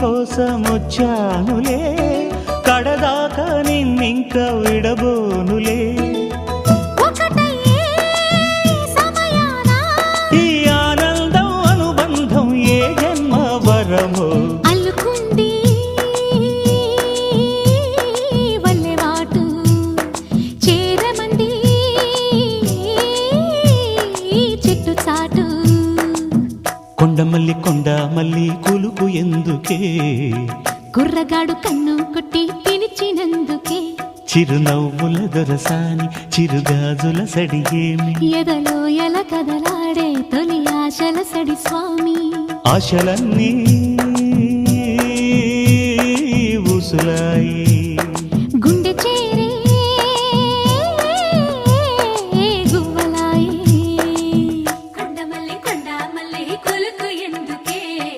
కోసం వచ్చానులే కడదాకా నిన్నింక విడబోనులే. కొండ మల్లి కొండ మల్లి కొలుకు ఎందుకే? కుర్రగాడు కన్ను కొట్టి పిలిచినందుకే. చిరునవ్వుల దొరసాని చిరుగాజుల సడియేమి ఎదలో ఎల కదలాడే తొలి ఆశల సడి స్వామి. ఆశలన్నీ ఊసులాయి. గుండె చేయి